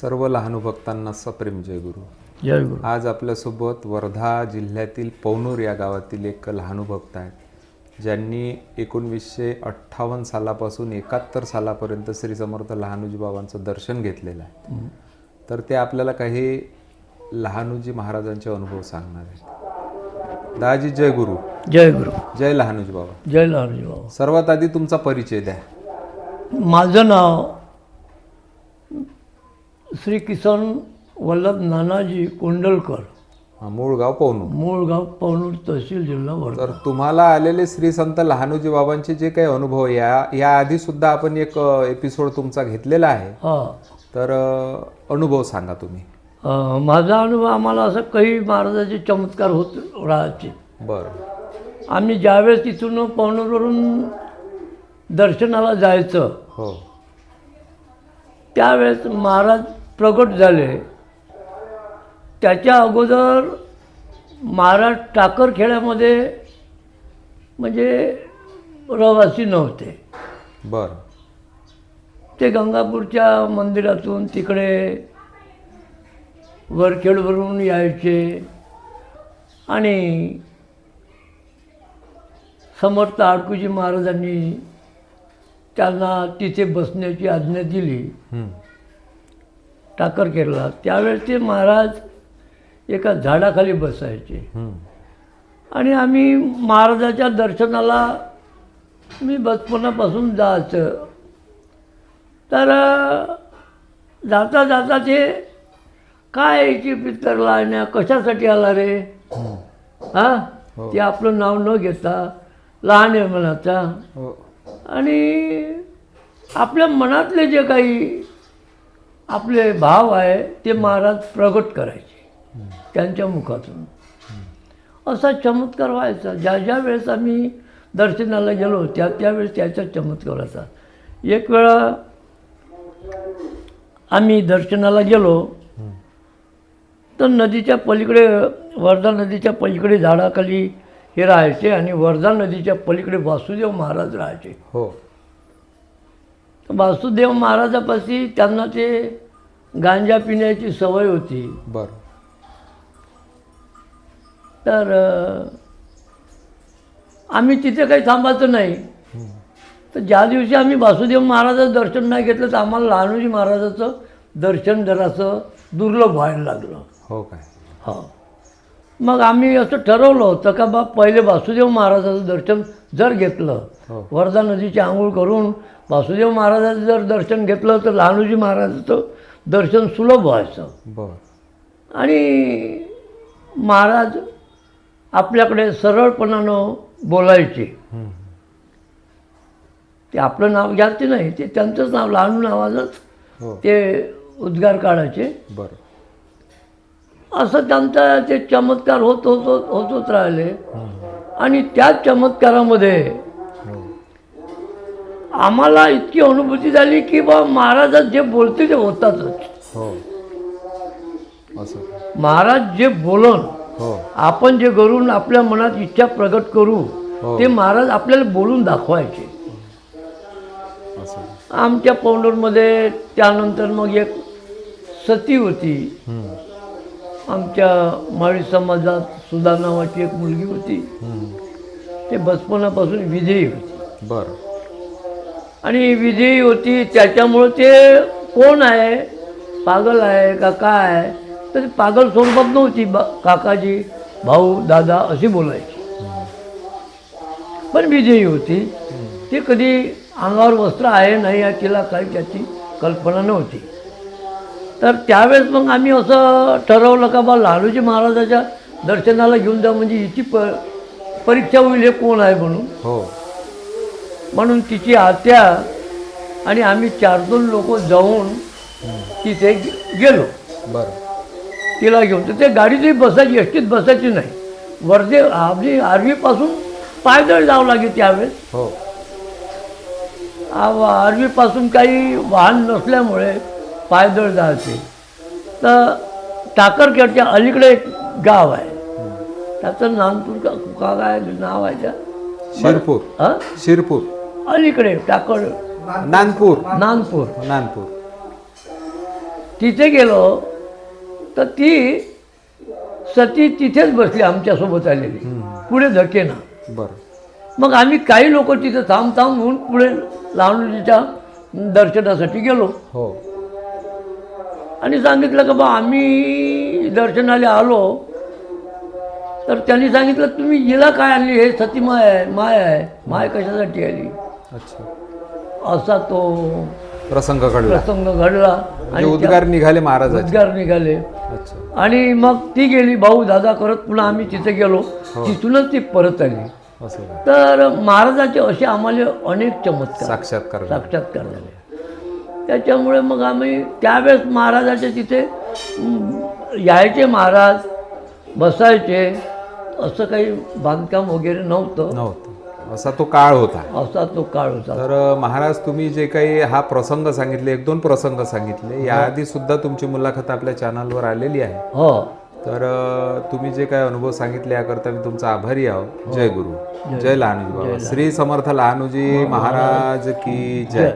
सर्व लहानू भक्तांना सप्रेम जय गुरु. जय गुरु. आज आपल्यासोबत वर्धा जिल्ह्यातील पवनूर या गावातील एक लहानू भक्त आहेत. ज्यांनी एकोणवीसशे अठ्ठावन्न सालापासून एकाहत्तर सालापर्यंत श्री समर्थ लहानूजी बाबांचं दर्शन घेतलेलं आहे. तर ते आपल्याला काही लहानूजी महाराजांचे अनुभव सांगणार आहेत. दाजी जय गुरु. जय गुरु. जय लहानूजी बाबा. जय लहानजी बाबा. सर्वात आधी तुमचा परिचय द्या. माझं नाव श्री किसन वल्लभ नानाजी कोंडलकर. हा, मूळ गाव पवनूर. मूळ गाव पवनूर तहसील जिल्हा वर्धा. तर तुम्हाला आलेले श्री संत लहानूजी बाबांचे जे काही अनुभव या या आधी सुद्धा आपण एक एपिसोड तुमचा घेतलेला आहे. हा. तर अ, अनुभव सांगा तुम्ही. अं, माझा अनुभव आम्हाला असं काही महाराजाचे चमत्कार होत राहायचे. बरं. आम्ही ज्यावेळेस तिथून पवनूरवरून दर्शनाला जायचं हो. त्यावेळेस महाराज प्रगट झाले. त्याच्या अगोदर महाराज टाकरखेड्यामध्ये म्हणजे रहिवासी नव्हते. बरं. ते गंगापूरच्या मंदिरातून तिकडे वरखेडवरून यायचे आणि समर्थ आडकुजी महाराजांनी त्यांना तिथे बसण्याची आज्ञा दिली. हं. टाकरखेडला त्यावेळेस ते महाराज एका झाडाखाली बसायचे. आणि आम्ही महाराजाच्या दर्शनाला मी बचपनापासून जायचं तर जाता जाता ते काय याची पित्तर लावण्या कशासाठी आला रे हं. हा हो. ते आपलं नाव न घेता लहान आहे मनाचा हो. आणि आपल्या मनातले जे काही आपले भाव आहे ते महाराज प्रगट करायचे. त्यांच्या मुखातून. असा चमत्कार व्हायचा. ज्या ज्या वेळेस आम्ही दर्शनाला गेलो त्या त्यावेळेस त्याचा चमत्कार व्हायचा एक वेळा आम्ही दर्शनाला गेलो तर नदीच्या पलीकडे वर्धा नदीच्या पलीकडे झाडाखाली हे राहायचे आणि वर्धा नदीच्या पलीकडे वासुदेव महाराज राहायचे. हो. वासुदेव महाराजापाशी त्यांना ते गांजा पिण्याची सवय होती. बरं. तर आम्ही तिथे काही थांबायचं नाही. तर ज्या दिवशी आम्ही वासुदेव महाराजाचं दर्शन नाही घेतलं तर आम्हाला लहानोजी महाराजाचं दर्शन जरासं दुर्लभ व्हायला लागलं. हो काय? हो. मग आम्ही असं ठरवलं होतं का बा पहिले वासुदेव महाराजाचं दर्शन जर घेतलं हो. वर्धा नदीची आंघोळ करून वासुदेव महाराजाचं जर दर्शन घेतलं तर लहानोजी महाराजाचं दर्शन सुलभ व्हायचं. बरं. आणि महाराज आपल्याकडे सरळपणानं बोलायचे. ते आपलं नाव घ्यायचे नाही ते त्यांचंच नाव लहानू नावाचंच हो. ते उद्गार काढायचे. बरं. असं त्यांचा ते चमत्कार होत होत होत होत राहिले. आणि त्याच चमत्कारामध्ये हो. आम्हाला इतकी अनुभूती झाली की बा महाराज जे बोलते ते होतातच. हो. महाराज जे बोलन हो. आपण जे करून आपल्या मनात इच्छा प्रगट करू. ते महाराज आपल्याला बोलून दाखवायचे. आमच्या पौंडरमध्ये त्यानंतर मग एक सती होती. आमच्या माळी समाजात सुधा नावाची एक मुलगी होती. ते बचपनापासून विधेयी होती. बरं. आणि विधेयी होती त्याच्यामुळं ते कोण आहे? पागल आहे का काय आहे? तर ती पागल स्वरूपात नव्हती बा काकाजी भाऊ दादा अशी बोलायची. पण विधेयी होती. ती कधी अंगावर वस्त्र आहे नाही आहे तिला काही त्याची कल्पना नव्हती. तर त्यावेळेस मग आम्ही असं ठरवलं का बा लालूजी महाराजाच्या दर्शनाला घेऊन जा म्हणजे हिची प परीक्षा होईल हे कोण आहे म्हणून. हो. म्हणून तिची आत्या आणि आम्ही चार दोन लोक जाऊन तिथे गेलो. बरं. तिला घेऊन. तर ते गाडीतही बसायची एसटीत बसायची नाही. वर्धे आपली आर्वीपासून पायदळ जावं लागे त्यावेळेस. हो. आर्वीपासून काही वाहन नसल्यामुळे पायदळ जायचे. तर टाकरखेडच्या अलीकडे एक गाव आहे. त्याचं नानपूर का का काय नाव आहे त्या शिरपूर. हां? शिरपूर. अलीकडे टाकड. नानपूर. नानपूर. नानपूर. तिथे गेलो तर ती सती तिथेच बसली आमच्यासोबत आलेली. पुढे धकेना बरं. मग आम्ही काही लोक तिथे थांब थांब म्हणून पुढे लहानजीच्या दर्शनासाठी गेलो. हो. आणि सांगितलं का बा आम्ही दर्शनाला आलो. तर त्यांनी सांगितलं तुम्ही हिला काय आणली? हे सती माय आहे माय आहे. माय कशासाठी आली? अच्छा. असा तो प्रसंग घडला. प्रसंग घडला. म्हणजे आणि उद्गार निघाले महाराजाचे. उद्गार निघाले. अच्छा. आणि मग ती गेली भाऊ दादा करत पुन्हा आम्ही तिथे गेलो. तिथूनच ती परत आली. तर महाराजाचे असे आम्हाला अनेक चमत्कार. साक्षात्कार. साक्षात्कार झाले. त्याच्यामुळे मग आम्ही त्यावेळेस महाराजाच्या तिथे हं, यायचे महाराज बसायचे. असं काही बांधकाम वगैरे नव्हतं. नव्हतं. असा तो काळ होता. असा तो काळ होता. तर महाराज तुम्ही जे काही हा प्रसंग सांगितले एक दोन प्रसंग सांगितले याआधी सुद्धा तुमची मुलाखत आपल्या चॅनलवर आलेली आहे. हो. तर तुम्ही जे काही अनुभव सांगितले याकरता मी तुमचा आभारी आहो. जय गुरु. जय लहानूजी बाबा. श्री समर्थ लहानूजी महाराज की जय.